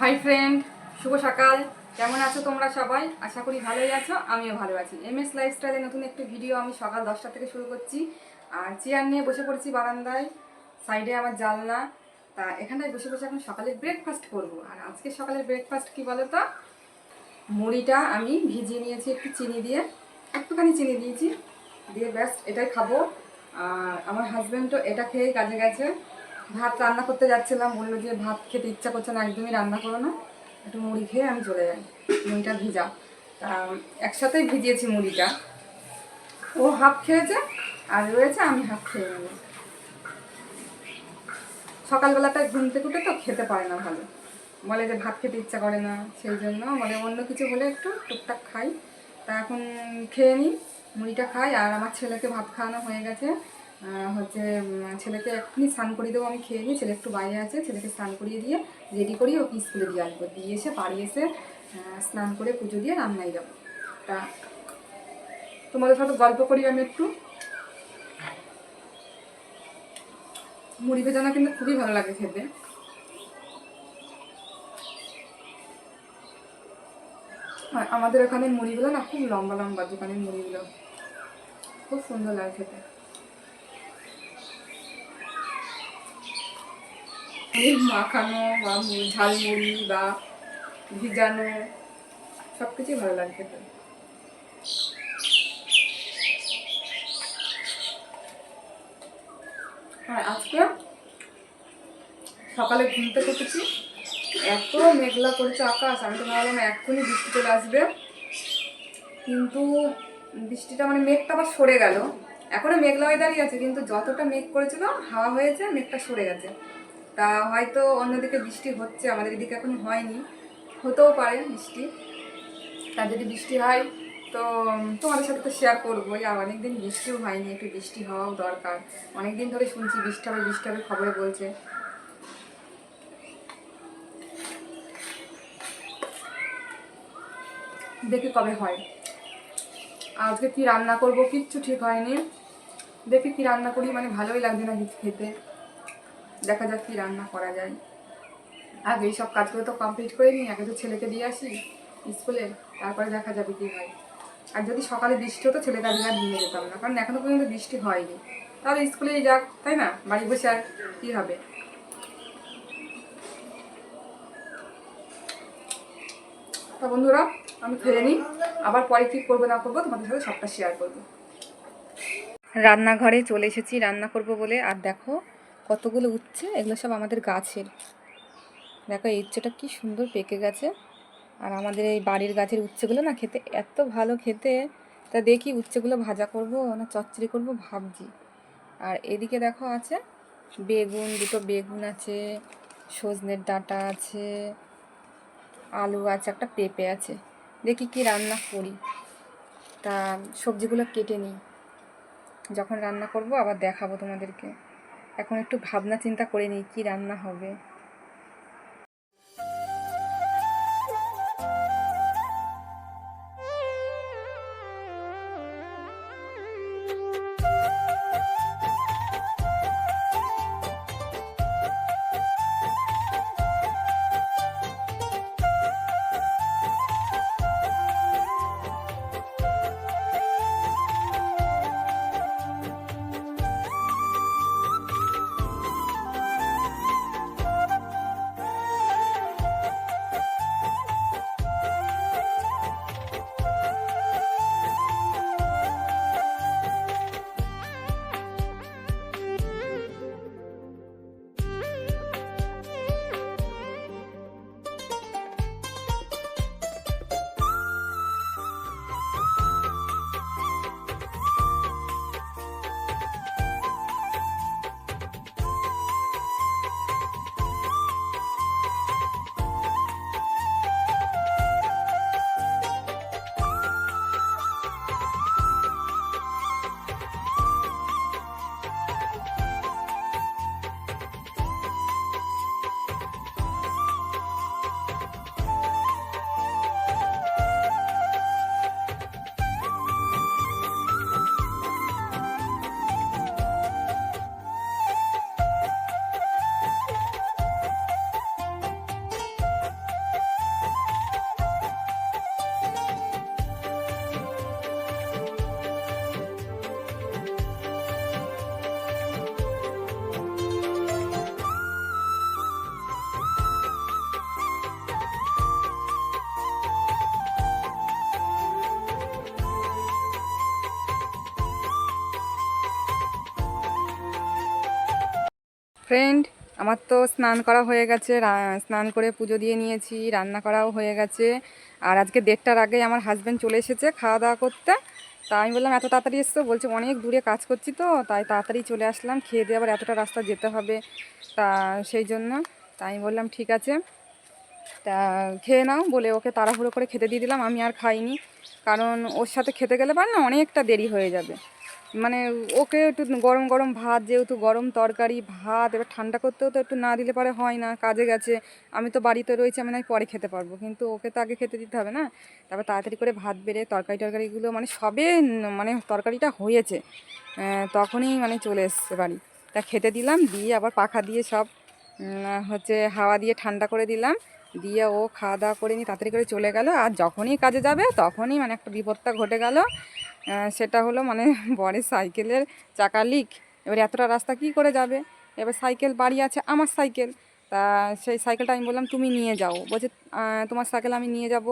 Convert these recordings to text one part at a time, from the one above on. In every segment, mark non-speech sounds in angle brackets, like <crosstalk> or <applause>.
Hi friend শুভ সকাল। কেমন আছো তোমরা সবাই? আশা করি ভালোই আছো, আমিও ভালো আছি। এম এস লাইফস্টাইলে নতুন একটি ভিডিও আমি সকাল দশটা থেকে শুরু করছি। আর চেয়ার নিয়ে বসে পড়েছি বারান্দায় সাইডে আমার জানলা। তা এখানটায় বসে বসে এখন সকালে ব্রেকফাস্ট করব। আর আজকে সকালের ব্রেকফাস্ট কি বলো তো মুড়িটা আমি ভিজিয়ে নিয়েছি একটু চিনি দিয়ে। একটুখানি চিনি দিয়েছি। দিয়ে ব্যাস এটাই খাব। আর আমার হাজব্যান্ডও এটা খেয়েই কাজে গেছে। ভাত রান্না করতে যাচ্ছিলাম, বলল যে ভাত খেতে ইচ্ছা করছে না, একদমই রান্না করো না। একটু মুড়ি খেয়ে আমি চলে যাই, মুড়িটা ভিজা। তা একসাথেই ভিজিয়েছি মুড়িটা। ও হাফ খেয়েছে, আর রয়েছে, আমি হাফ খেয়ে নেব। সকালবেলাটায় ঘুম থেকে উঠে তো খেতে পারে না ভালো। বলে যে ভাত খেতে ইচ্ছা করে না, সেই জন্য বলে অন্য কিছু হলে একটু টুকটাক খাই। তা এখন খেয়ে নিই, মুড়িটা খাই, আর আমার ছেলেকে ভাত খাওয়ানো হয়ে গেছে। হচ্ছে ছেলেকে এক্ষুনি স্নান করিয়ে দেবো, আমি খেয়ে নিই। ছেলে একটু বাইরে আছে, ছেলেকে স্নান করিয়ে দিয়ে রেডি করি ওকে স্কুলে দিয়ে আসব। দিয়ে এসে বাড়ি এসে স্নান করে পুজো দিয়ে রান্নায় যাব। তা, তোমাদের সাথে গল্প করি আমি একটু। মুড়ি ভেজানো কিন্তু খুবই ভালো লাগে খেতে। আমাদের এখানে মুড়িগুলো না, খুব লম্বা লম্বা দোকানের মুড়িগুলো। খুব সুন্দর লাগে খেতে। মাখানো বা ঝালমুড়ি বা ভিজানো সব কিছুই ভালো লাগে খেতে। হ্যাঁ আজকে সকালে ঘুম থেকে উঠেছি। এত মেঘলা করেছে আকাশ, আমি তো ভাবলাম এক্ষুনি বৃষ্টি চলে আসবে। কিন্তু বৃষ্টিটা মানে মেঘটা আবার সরে গেল। এখনও মেঘলা হয়ে দাঁড়িয়ে আছে, কিন্তু যতটা মেঘ করেছিল, হাওয়া হয়েছে, মেঘটা সরে গেছে। তা হয়তো অন্যদিকে বৃষ্টি হচ্ছে, আমাদের এদিকে এখন হয়নি। হতেও পারে বৃষ্টি। তা যদি বৃষ্টি হয়, তো তোমাদের সাথে তো শেয়ার করবোই। আর অনেকদিন বৃষ্টিও হয়নি, একটু বৃষ্টি হওয়াও দরকার। অনেকদিন ধরে শুনছি বৃষ্টি হবে বৃষ্টি হবে, খবরে বলছে। দেখি কবে হয়। আজকে কি রান্না করব, কিচ্ছু ঠিক হয়নি। দেখি কি রান্না করি মানে ভালোই লাগছে না কিছু খেতে। দেখা যাক কি রান্না করা যায়। আগে সব কাজগুলো তো কমপ্লিট করে নিই, আগে তো ছেলেকে দিয়ে আসি স্কুলে, তারপরে দেখা যাবে কি হয়। আর যদি সকালে বৃষ্টি হতো, ছেলেকে আজকে আর নিয়ে যেতাম না, কারণ এখনও পর্যন্ত বৃষ্টি হয়নি। তাহলে স্কুলেই যাক, তাই না? বাড়ি বসে আর কী হবে? তা বন্ধুরা, আমি খেয়ে নিই। আবার পরে কী করব না করব তোমাদের সাথে সবটা শেয়ার করব। রান্নাঘরে চলে এসেছি, রান্না করব বলে। আর দেখো কতগুলো উচ্ছে, এগুলো সব আমাদের গাছের। দেখো, এই উচ্ছেটা কি সুন্দর পেকে গেছে। আর আমাদের এই বাড়ির গাছের উচ্ছেগুলো না খেতে এত ভালো খেতে। তা দেখি উচ্ছেগুলো ভাজা করব না চচ্চড়ি করব ভাবছি। আর এদিকে দেখো আছে বেগুন, দুটো বেগুন আছে, সজনের ডাঁটা আছে, আলু আছে, একটা পেঁপে আছে। দেখি কি রান্না করি। তা সবজিগুলো কেটে নিই। যখন রান্না করব আবার দেখাবো তোমাদেরকে। এখন একটু ভাবনা চিন্তা করে নিই কী রান্না হবে। ফ্রেন্ড আমার তো স্নান করা হয়ে গেছে স্নান করে পুজো দিয়ে নিয়েছি, রান্না করাও হয়ে গেছে। আর আজকে দেড়টার আগে আমার হাজব্যান্ড চলে এসেছে খাওয়া দাওয়া করতে। তা আমি বললাম, এত তাড়াতাড়ি এসছো? বলছে, অনেক দূরে কাজ করছি তো, তাই তাড়াতাড়ি চলে আসলাম, খেয়ে দিয়ে আবার এতটা রাস্তা যেতে হবে। তা সেই জন্য, তা আমি বললাম, ঠিক আছে। তা খেয়ে নাও, বলে ওকে তাড়াহুড়ো করে খেতে দিয়ে দিলাম, আমি আর খাইনি। কারণ ওর সাথে খেতে গেলে পার না, অনেকটা দেরি হয়ে যাবে। মানে ওকে একটু গরম গরম ভাত, যেহেতু গরম তরকারি, ভাত, এবার ঠান্ডা করতেও তো একটু না দিলে পরে হয় না, কাজে গেছে। আমি তো বাড়িতে রয়েছি, আমি নয় পরে খেতে পারব। কিন্তু ওকে তো আগে খেতে দিতে হবে না। তারপর তাড়াতাড়ি করে ভাত বেড়ে তরকারি টরকারিগুলো মানে সবে মানে তরকারিটা হয়েছে। তখনই মানে চলে এসছে বাড়ি। তা খেতে দিলাম, দিয়ে আবার পাখা দিয়ে সব হচ্ছে হাওয়া দিয়ে ঠান্ডা করে দিলাম। দিয়ে ও খাওয়া দাওয়া করে নিয়ে তাড়াতাড়ি করে চলে গেল। আর যখনই কাজে যাবে, তখনই মানে একটা বিপদটা ঘটে গেল। সেটা হলো মানে <laughs> বরের সাইকেলের চাকা লিক, এবার এতটা রাস্তা কি করে যাবে? এবার সাইকেল বাড়ি আছে আমার সাইকেল, তা সেই সাইকেলটা আমি বললাম, তুমি নিয়ে যাও। বলছে তোমার সাইকেল আমি নিয়ে যাব।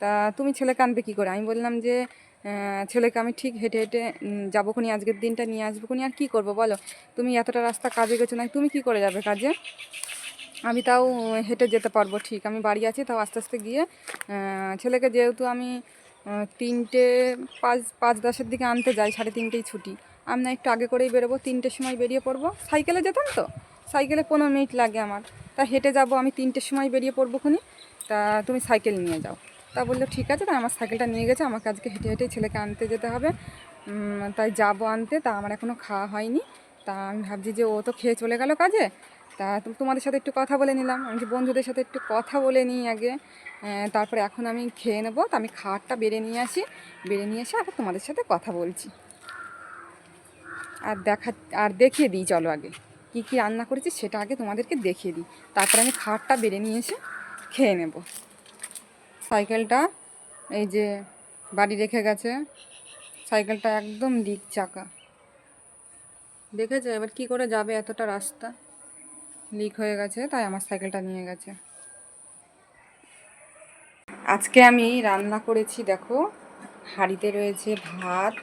তা তুমি ছেলেকে আনবে কী করে? আমি বললাম যে ছেলেকে আমি ঠিক হেঁটে হেঁটে যাব খুনি, আজকের দিনটা নিয়ে আসব খুনি, আর কী করব বলো? তুমি এতটা রাস্তা কাজে গেছো না, তুমি কি করে যাবে কাজে? আমি তাও হেঁটে যেতে পারব, ঠিক। আমি বাড়ি আছি, তাও আস্তে আস্তে গিয়ে ছেলেকে যেহেতু আমি তিনটে, পাঁচ পাঁচ দশের দিকে আনতে যাই, সাড়ে তিনটেই ছুটি। আমি না একটু আগে করেই বেরোবো, তিনটের সময় বেরিয়ে পড়ব। সাইকেলে যেতাম তো? সাইকেলে পনেরো মিনিট লাগে আমার। তা হেঁটে যাব, আমি তিনটের সময় বেরিয়ে পড়ব খুনি। তা তুমি সাইকেল নিয়ে যাও। তা বলল, ঠিক আছে। তাই আমার সাইকেলটা নিয়ে গেছে, আমাকে আজকে হেঁটে হেঁটে ছেলেকে আনতে যেতে হবে। তাই যাব আনতে, তা আমার এখনও খাওয়া হয়নি। তা আমি ভাবছি যে ও তো খেয়ে চলে গেল কাজে। তা তোমাদের সাথে একটু কথা বলে নিলাম। আমি বন্ধুদের সাথে একটু কথা বলে নিই আগে। তারপরে এখন আমি খেয়ে নেব। তা আমি খাবারটা বেড়ে নিয়ে আসি। বেড়ে নিয়ে এসে আবার তোমাদের সাথে কথা বলছি। আর দেখা, আর দেখিয়ে দিই, চলো আগে। কী কী রান্না করেছি সেটা আগে তোমাদেরকে দেখিয়ে দিই। তারপরে আমি খাবারটা বেড়ে নিয়ে এসে খেয়ে নেব। সাইকেলটা এই যে বাড়ি রেখে গেছে। সাইকেলটা একদম লিক চাকা। দেখেছ? এবার কি করে যাবে? এতটা রাস্তা। লিক হয়ে গেছে, তাই আমার সাইকেলটা নিয়ে গেছে। আজকে আমি রান্না করেছি, দেখো, হাঁড়িতে রয়েছে ভাত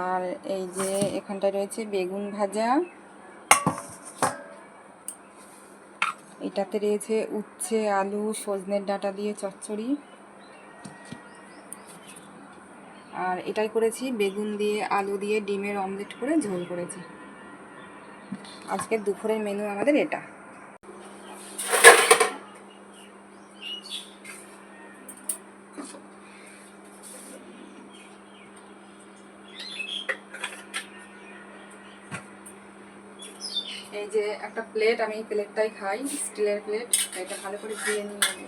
আর এই যে এখানটায় রয়েছে বেগুন ভাজা। এটাতে রয়েছে উচ্ছে, আলু, সজনের ডাঁটা দিয়ে চচ্চড়ি। আর এটাই করেছি, বেগুন দিয়ে, আলু দিয়ে, ডিমের অমলেট করে ঝোল করেছি। আজকে দুপুরের মেনু আমাদের এটা এই যে একটা প্লেট আমি প্লেটটাই খাই স্টিলের প্লেট এটা ভালো করে ধুয়ে নিয়ে।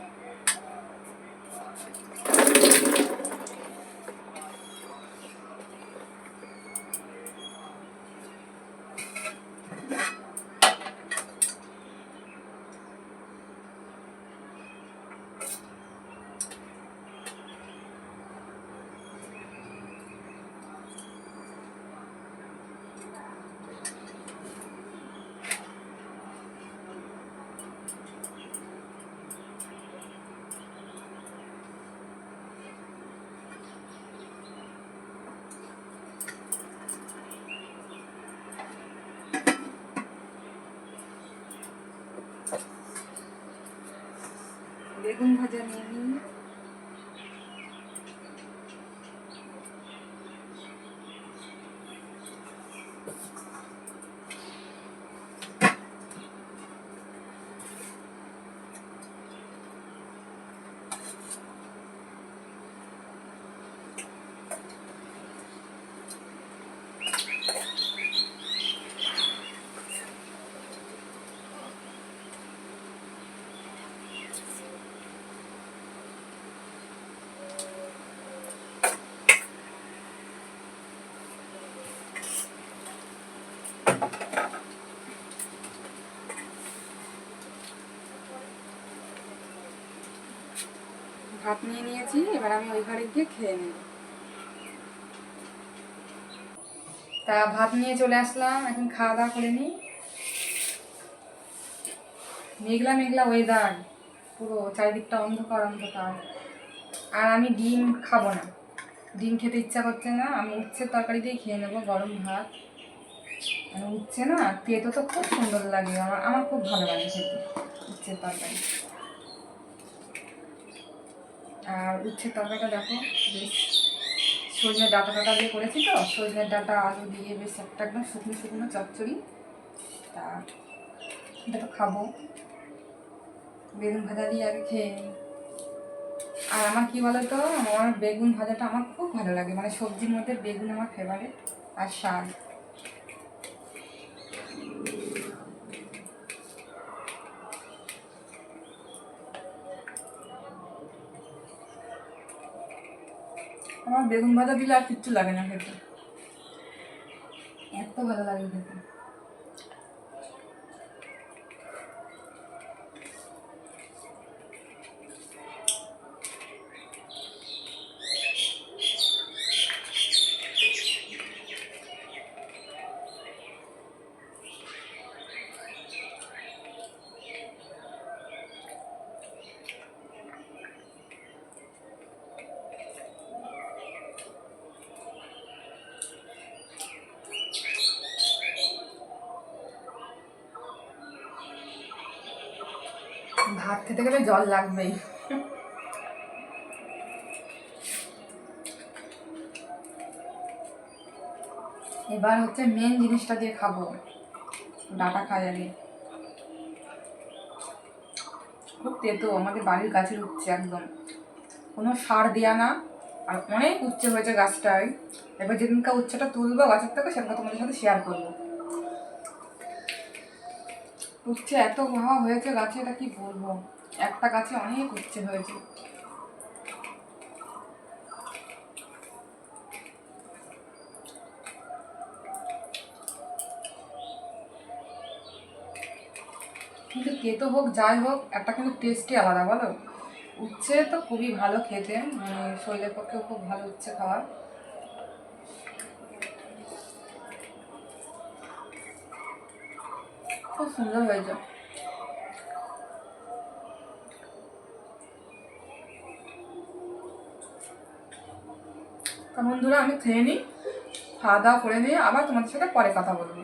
বেগুন ভাজা নিয়ে নিই ভাত নিয়ে নিয়েছি, এবার আমি ওই ঘরে গিয়ে খেয়ে নেব। তা ভাত নিয়ে চলে আসলাম, এখন খাওয়া দাওয়া করে নিই। মেঘলা মেঘলা ওয়েদার পুরো চারিদিকটা অন্ধকার অন্ধকার। আর আমি ডিম খাব না। ডিম খেতে ইচ্ছা করছে না, আমি উচ্ছে তরকারি দিয়ে খেয়ে নেব, গরম ভাত। মানে উচ্ছে না, তেতো তো খুব সুন্দর লাগে, আমার আমার খুব ভালো লাগে খেতে উচ্ছের তরকারি। আর উচ্ছের তরকারিটা দেখো, বেশ সজনের ডাটা টাটা দিয়ে করেছি তো সজনের ডাটা আলু দিয়ে বেশ একটা একদম শুকনো শুকনো চচ্চড়ি। তা এটা তো খাব। বেগুন ভাজা দিয়ে আগে খেয়ে নিই আর আমার কী বলো তো আমার বেগুন ভাজাটা আমার খুব ভালো লাগে মানে সবজির মধ্যে বেগুন আমার ফেভারিট আর শাক। আমার বেগুন ভাজা দিলে আর কিচ্ছু লাগে না খেতে। এত ভালো লাগে খেতে ভাত খেতে গেলে জল লাগবেই। এবার হচ্ছে মেন জিনিসটা দিয়ে খাব। ডাটা খাওয়া দিয়ে খুব তেতো, আমাদের বাড়ির গাছের উচ্ছে একদম। কোনো সার দেয়া না, আর অনেক উচ্ছে হয়েছে গাছটায়। এবার যেদিনকার উচ্ছেটা তুলবো গাছের থেকে, সেদিনকে তোমাদের সাথে শেয়ার করব। উচ্ছে এত ভাবা হয়েছে গাছে, এটা কি বলব? একটা গাছে অনেক উচ্ছে হয়েছে। কিন্তু তেতো হোক, যাই হোক, একটা কিন্তু টেস্টই আলাদা, বলো? উচ্ছে তো খুবই ভালো খেতে মানে শরীরের পক্ষেও খুব ভালো উচ্ছে খাওয়ার। খুব সুন্দর হয়েছে। তা বন্ধুরা আমি খেয়ে নিই। খাওয়া দাওয়া করে নিয়ে আবার তোমাদের সাথে পরে কথা বলব।